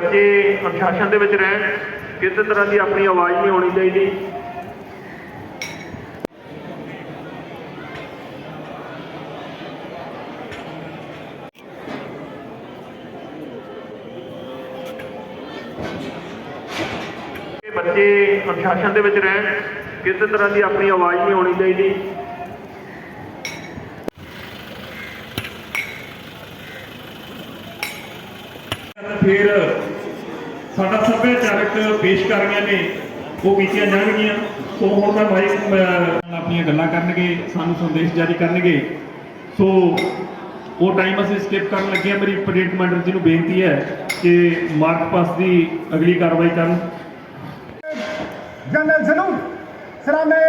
ਬੱਚੇ ਅਨੁਸ਼ਾਸਨ ਦੇ ਵਿੱਚ ਰਹਿਣ ਕਿਸੇ ਤਰ੍ਹਾਂ ਦੀ ਆਪਣੀ ਆਵਾਜ਼ ਨਹੀਂ ਹੋਣੀ ਚਾਹੀਦੀ। ਬੱਚੇ ਅਨੁਸ਼ਾਸਨ ਦੇ ਵਿੱਚ ਰਹਿਣ ਕਿਸੇ ਤਰ੍ਹਾਂ ਦੀ ਆਪਣੀ ਆਵਾਜ਼ ਨਹੀਂ ਹੋਣੀ ਚਾਹੀਦੀ। ਫਿਰ ਸਾਡਾ ਸੱਭਿਆਚਾਰਕ ਪੇਸ਼ਕਾਰੀਆਂ ਨੇ। ਉਹ ਕੀਤੀਆਂ ਜਾਣਗੀਆਂ। ਸੋ ਹੁਣ ਮੈਂ ਮਾਈਕ ਆਪਣੀਆਂ ਗੱਲਾਂ ਕਰਨਗੇ ਸਾਨੂੰ ਸੰਦੇਸ਼ ਜਾਰੀ ਕਰਨਗੇ। ਸੋ ਉਹ ਟਾਈਮ ਅਸੀਂ ਸਕਿਪ ਕਰਨ ਲੱਗੇ ਹਾਂ। ਮੇਰੀ ਪਰੇਡ ਕਮਾਂਡਰ ਜੀ ਨੂੰ ਬੇਨਤੀ ਹੈ ਕਿ ਮਾਰਕ ਪਾਸ ਦੀ ਅਗਲੀ ਕਾਰਵਾਈ ਕਰਨ। General Salute, Salame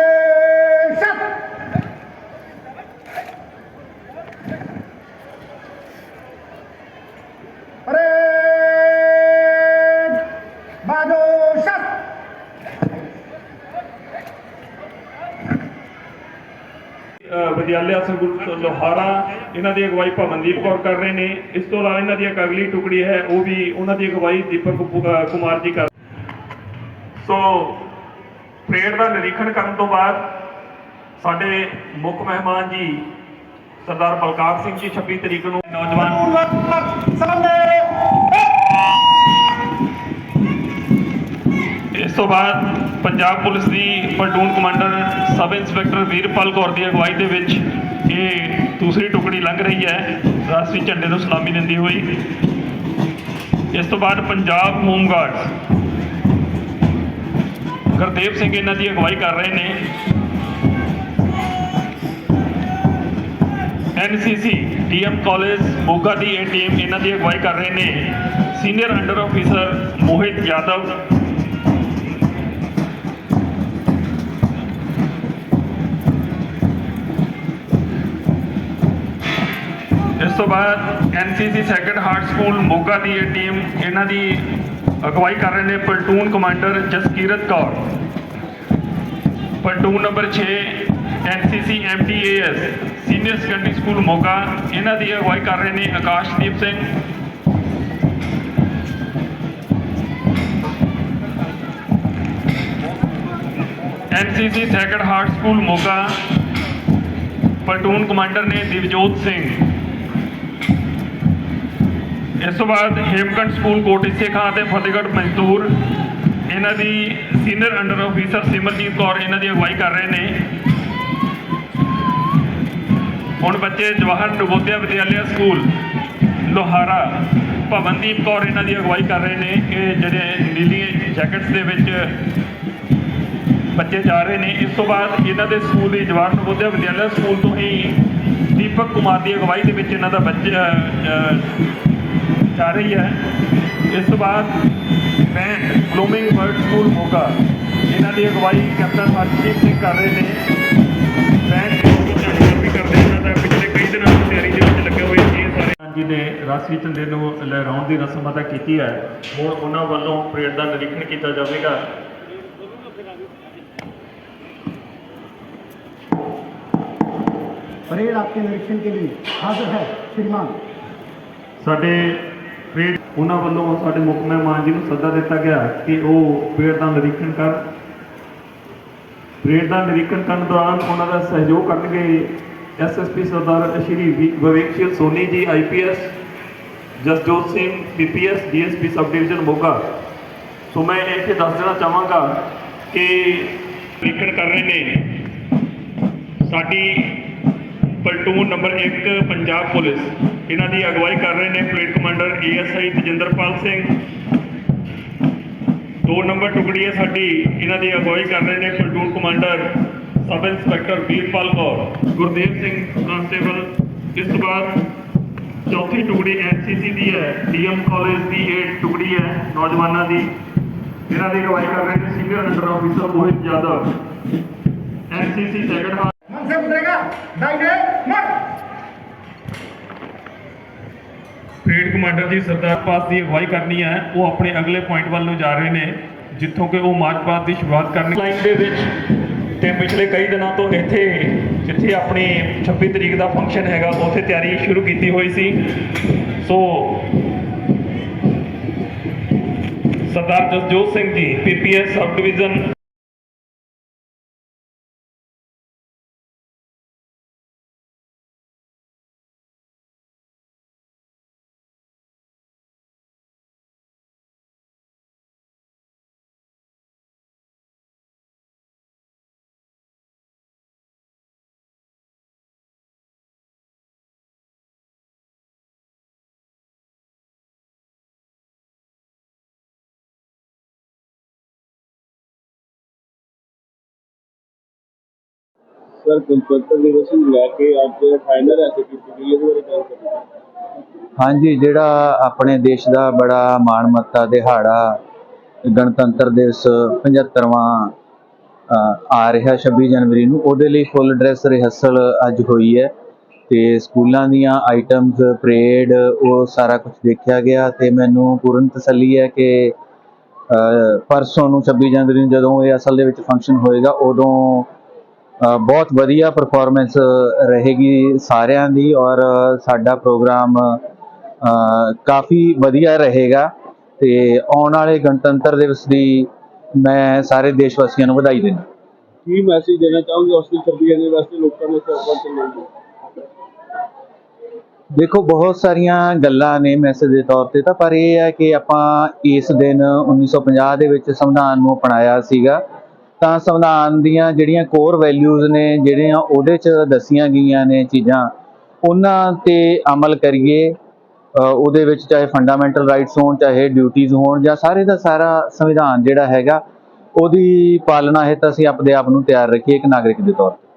ਵਿਦਿਆਲਿਆ ਸੰਗੁਲ ਲੋਹਾਰਾ ਇਹਨਾਂ ਦੀ ਅਗਵਾਈ ਭਵਨਦੀਪ ਕੌਰ ਕਰ ਰਹੇ ਨੇ ਇਸ ਤੋਂ ਇਲਾਵਾ ਇਹਨਾਂ ਦੀ ਇੱਕ ਅਗਲੀ ਟੁਕੜੀ ਹੈ, ਉਹ ਵੀ ਉਹਨਾਂ ਦੀ ਅਗਵਾਈ ਦੀਪਕ ਕੁਮਾਰ ਜੀ ਕਰ ਸੋ, ਪਰੇਡ ਦਾ ਨਿਰੀਖਣ ਕਰਨ ਤੋਂ ਬਾਅਦ ਸਾਡੇ ਮੁੱਖ ਮਹਿਮਾਨ ਜੀ, ਸਰਦਾਰ ਬਲਕਾਰ ਸਿੰਘ ਜੀ 26 ਤਰੀਕ ਨੂੰ ਨੌਜਵਾਨ Salame! ਇਸ ਤੋਂ ਬਾਅਦ ਪੰਜਾਬ ਪੁਲਿਸ ਦੀ platoon commander sub inspector Veerpal Kaur ਦੀ ਅਗਵਾਈ ਦੇ ਵਿੱਚ ਇਹ ਦੂਸਰੀ ਟੁਕੜੀ ਲੰਘ ਰਹੀ ਹੈ। ਰਾਸ਼ਟਰੀ ਝੰਡੇ ਨੂੰ ਸਲਾਮੀ ਦਿੰਦੀ ਹੋਈ। ਇਸ ਤੋਂ ਬਾਅਦ ਪੰਜਾਬ ਹੋਮ ਗਾਰਡਸ ਗੁਰਦੇਵ ਸਿੰਘ ਇਹਨਾਂ ਦੀ ਅਗਵਾਈ ਕਰ ਰਹੇ ਨੇ। ਐਨਸੀਸੀ ਡੀਐਮ ਕਾਲਜ ਮੋਗਾ ਦੀ ਇਹ ਟੀਮ ਇਹਨਾਂ ਦੀ ਅਗਵਾਈ ਕਰ ਰਹੇ ਨੇ। Senior under officer Mohit Yadav ਇਸ ਤੋਂ ਬਾਅਦ NCC sacred heart school Moga ਦੀ ਇਹ ਟੀਮ ਇਹਨਾਂ ਦੀ ਅਗਵਾਈ ਕਰ ਰਹੇ ਨੇ platoon commander Jaskirat Kaur. Platoon number 6 NCC MTAS senior secondary school Moga, ਇਹਨਾਂ ਦੀ ਅਗਵਾਈ ਕਰ ਰਹੇ ਨੇ Akashdeep Singh. NCC sacred heart school Moga platoon commander ਨੇ ਦਿਵਜੋਤ ਸਿੰਘ। ਇਸ ਤੋਂ ਬਾਅਦ ਹੇਮਕੰਡ ਸਕੂਲ ਕੋਟਿਸੇ ਖਾਂ ਤੇ ਫਤਿਹਗੜ੍ਹ ਮਜ਼ਦੂਰ ਇਹਨਾਂ ਦੀ senior under officer Simarjeet Kaur ਇਹਨਾਂ ਦੀ ਅਗਵਾਈ ਕਰ ਰਹੇ ਨੇ। ਹੁਣ ਬੱਚੇ ਜਵਾਹਰ ਨਵੋਦਿਆ ਵਿਦਿਆਲਿਆ ਸਕੂਲ, ਲੋਹਾਰਾ, ਭਵਨਦੀਪ ਕੌਰ ਇਹਨਾਂ ਦੀ ਅਗਵਾਈ ਕਰ ਰਹੇ ਨੇ। ਇਹ ਜਿਹੜੇ ਨੀਲੀ ਜੈਕਟਸ ਦੇ ਵਿੱਚ ਬੱਚੇ ਜਾ ਰਹੇ ਨੇ। ਇਸ ਤੋਂ ਬਾਅਦ ਇਹਨਾਂ ਦੇ ਸਕੂਲ ਦੀ ਜਵਾਹਰ ਨਵੋਦਿਆ ਵਿਦਿਆਲਿਆ ਸਕੂਲ ਤੋਂ ਹੀ ਦੀਪਕ ਕੁਮਾਰ ਦੀ ਅਗਵਾਈ ਦੇ ਵਿੱਚ ਇਹਨਾਂ ਦਾ ਬੱਚਾ ਜਾ ਰਹੀ ਹੈ ਇਸ ਤੋਂ ਬਾਅਦ band blooming bird school Moga ਇਹਨਾਂ ਦੀ ਅਗਵਾਈ ਕੈਪਟਨ ਹਰਜੀਤ ਸਿੰਘ ਕਰ ਰਹੇ ਨੇ ਬੈਂਡ ਵੀ ਝੰਡੇ ਵੀ ਕਰਦੇ ਇਹਨਾਂ ਦਾ ਪਿਛਲੇ ਕਈ ਦਿਨਾਂ ਤੋਂ ਤਿਆਰੀ ਦੇ ਵਿੱਚ ਲੱਗੇ ਹੋਏ ਸੀ ਇਹ ਸਾਰੇ ਜੀ ਨੇ ਰਾਸ਼ਟਰੀ ਝੰਡੇ ਨੂੰ ਲਹਿਰਾਉਣ ਦੀ ਰਸਮ ਅਦਾ ਕੀਤੀ ਹੈ ਹੁਣ ਉਹਨਾਂ ਵੱਲੋਂ ਪਰੇਡ ਦਾ ਨਿਰੀਖਣ ਕੀਤਾ ਜਾਵੇਗਾ परेड आपके निरीक्षण के लिए हाजिर है श्रीमान ਸਾਡੇ ਪਰੇਡ ਉਹਨਾਂ ਵੱਲੋਂ ਸਾਡੇ ਮੁੱਖ ਮਹਿਮਾਨ ਜੀ ਨੂੰ ਸੱਦਾ ਦਿੱਤਾ ਗਿਆ ਕਿ ਉਹ ਪਰੇਡ ਦਾ ਨਿਰੀਖਣ ਕਰ ਪਰੇਡ ਦਾ ਨਿਰੀਖਣ ਕਰਨ ਦੌਰਾਨ ਉਹਨਾਂ ਦਾ ਸਹਿਯੋਗ ਕਰਨਗੇ ਐਸਐਸਪੀ ਸਰਦਾਰ ਸ਼੍ਰੀ ਵਿ- Viveksheel Soni ji IPS Jasjot Singh PPS DSP sub division Moga. So ਮੈਂ ਇੱਥੇ ਦੱਸ ਦੇਣਾ ਚਾਹਾਂਗਾ ਕਿ ਨਿਰੀਖਣ ਕਰ ਰਹੇ ਨੇ। ਸਾਡੀ ਪਲਟੂਨ ਨੰਬਰ 1 ਪੰਜਾਬ ਪੁਲਿਸ। ਇਹਨਾਂ ਦੀ ਅਗਵਾਈ ਕਰ ਰਹੇ ਨੇ platoon commander ASI Tajinderpal Singh. ਦੋ ਨੰਬਰ ਟੁਕੜੀ ਹੈ ਸਾਡੀ। ਇਹਨਾਂ ਦੀ ਅਗਵਾਈ ਕਰ ਰਹੇ ਨੇ platoon commander sub inspector Veerpal Kaur. Gurdev Singh constable. ਇਸ ਤੋਂ ਬਾਅਦ ਚੌਥੀ ਟੁਕੜੀ ਐਨਸੀਸੀ ਦੀ ਹੈ। ਡੀਐਮ ਕਾਲਜ ਦੀ ਇਹ ਟੁਕੜੀ ਹੈ, ਨੌਜਵਾਨਾਂ ਦੀ। ਇਹਨਾਂ ਦੀ ਅਗਵਾਈ ਕਰ ਰਹੇ ਨੇ senior under officer Mohit Yadav. NCC sacred Ve commander ji Sardar ਪਾਸ ਦੀ ਅਗਵਾਈ ਕਰਨੀ ਹੈ। ਉਹ ਆਪਣੇ ਅਗਲੇ ਪੁਆਇੰਟ ਵੱਲ ਨੂੰ ਜਾ ਰਹੇ ਨੇ ਜਿੱਥੋਂ ਕਿ ਉਹ ਮਾਰਚ ਪਾਸ ਦੀ ਸ਼ੁਰੂਆਤ ਕਰਨੀ ਲਾਈਨ ਦੇ ਵਿੱਚ ਤੇ ਪਿਛਲੇ ਕਈ ਦਿਨਾਂ ਤੋਂ ਇੱਥੇ ਜਿੱਥੇ ਆਪਣੀ 26 ਤਰੀਕ ਦਾ ਫੰਕਸ਼ਨ ਹੈਗਾ ਉੱਥੇ ਤਿਆਰੀ ਸ਼ੁਰੂ ਕੀਤੀ ਹੋਈ ਸੀ। ਸੋ Sardar Jasjot Singh ji PPS sub division sir ਗਣਤੰਤਰ ਦਿਵਸ ਨੂੰ ਲੈ ਕੇ ਅੱਜ ਫਾਈਨਲ ਐਸੇ ਕੀਤੀ ਗਈ ਇਹਦੇ ਬਾਰੇ ਗੱਲ ਕਰੀਏ ਹਾਂਜੀ, ਜਿਹੜਾ ਆਪਣੇ ਦੇਸ਼ ਦਾ ਬੜਾ ਮਾਣ ਮੱਤਾ ਦਿਹਾੜਾ ਗਣਤੰਤਰ ਦਿਵਸ 75ਵਾਂ ਆ ਰਿਹਾ 26 ਜਨਵਰੀ ਨੂੰ, ਉਹਦੇ ਲਈ ਫੁੱਲ ਡਰੈਸ ਰਿਹਰਸਲ ਅੱਜ ਹੋਈ ਹੈ ਤੇ ਸਕੂਲਾਂ ਦੀਆਂ ਆਈਟਮਸ ਪਰੇਡ ਉਹ ਸਾਰਾ ਕੁਝ ਦੇਖਿਆ ਗਿਆ ਤੇ ਮੈਨੂੰ ਪੂਰਨ ਤਸੱਲੀ ਹੈ ਕਿ ਪਰਸੋਂ ਨੂੰ 26 ਜਨਵਰੀ ਨੂੰ ਜਦੋਂ ਇਹ ਅਸਲ ਦੇ ਵਿੱਚ ਫੰਕਸ਼ਨ ਹੋਏਗਾ, ਉਦੋਂ ਬਹੁਤ ਵਧੀਆ ਪਰਫਾਰਮੈਂਸ ਰਹੇਗੀ ਸਾਰਿਆਂ ਦੀ ਔਰ ਸਾਡਾ ਪ੍ਰੋਗਰਾਮ ਕਾਫੀ ਵਧੀਆ ਰਹੇਗਾ ਤੇ ਆਉਣ ਵਾਲੇ ਗਣਤੰਤਰ ਦਿਵਸ ਦੀ ਮੈਂ ਸਾਰੇ ਦੇਸ਼ ਵਾਸੀਆਂ ਨੂੰ ਵਧਾਈ ਦਿੰਦਾ। ਕੀ ਮੈਸੇਜ ਦੇਣਾ ਚਾਹੋਗੇ ਉਸ ਦੀ 26 ਜਨਵਰੀ ਵਾਸਤੇ ਲੋਕਾਂ ਨੂੰ ਸਰਪੰਚ ਚੱਲਣਗੇ ਦੇਖੋ ਬਹੁਤ ਸਾਰੀਆਂ ਗੱਲਾਂ ਨੇ ਮੈਸੇਜ ਦੇ ਤੌਰ ਤੇ ਤਾਂ ਪਰ ਇਹ ਹੈ ਕਿ ਆਪਾਂ ਇਸ ਦਿਨ 1950 ਦੇ ਵਿੱਚ ਸੰਵਿਧਾਨ ਨੂੰ ਅਪਣਾਇਆ ਸੀਗਾ। ਤਾਂ ਸੰਵਿਧਾਨ ਦੀਆਂ ਜਿਹੜੀਆਂ ਕੋਰ ਵੈਲਿਊਜ਼ ਨੇ, ਜਿਹੜੀਆਂ ਉਹਦੇ 'ਚ ਦੱਸੀਆਂ ਗਈਆਂ ਨੇ ਚੀਜ਼ਾਂ, ਉਹਨਾਂ ਤੇ ਅਮਲ ਕਰੀਏ ਉਹਦੇ ਵਿੱਚ ਚਾਹੇ ਫੰਡਾਮੈਂਟਲ ਰਾਈਟਸ ਹੋਣ, ਚਾਹੇ ਡਿਊਟੀਆਂ ਹੋਣ ਜਾਂ ਸਾਰੇ ਦਾ ਸਾਰਾ ਸੰਵਿਧਾਨ ਜਿਹੜਾ ਹੈਗਾ, ਉਹਦੀ ਪਾਲਣਾ ਹੈ ਤਾਂ ਅਸੀਂ ਆਪਣੇ ਆਪ ਨੂੰ ਤਿਆਰ ਰੱਖੀਏ ਇੱਕ ਨਾਗਰਿਕ ਦੇ ਤੌਰ ਤੇ।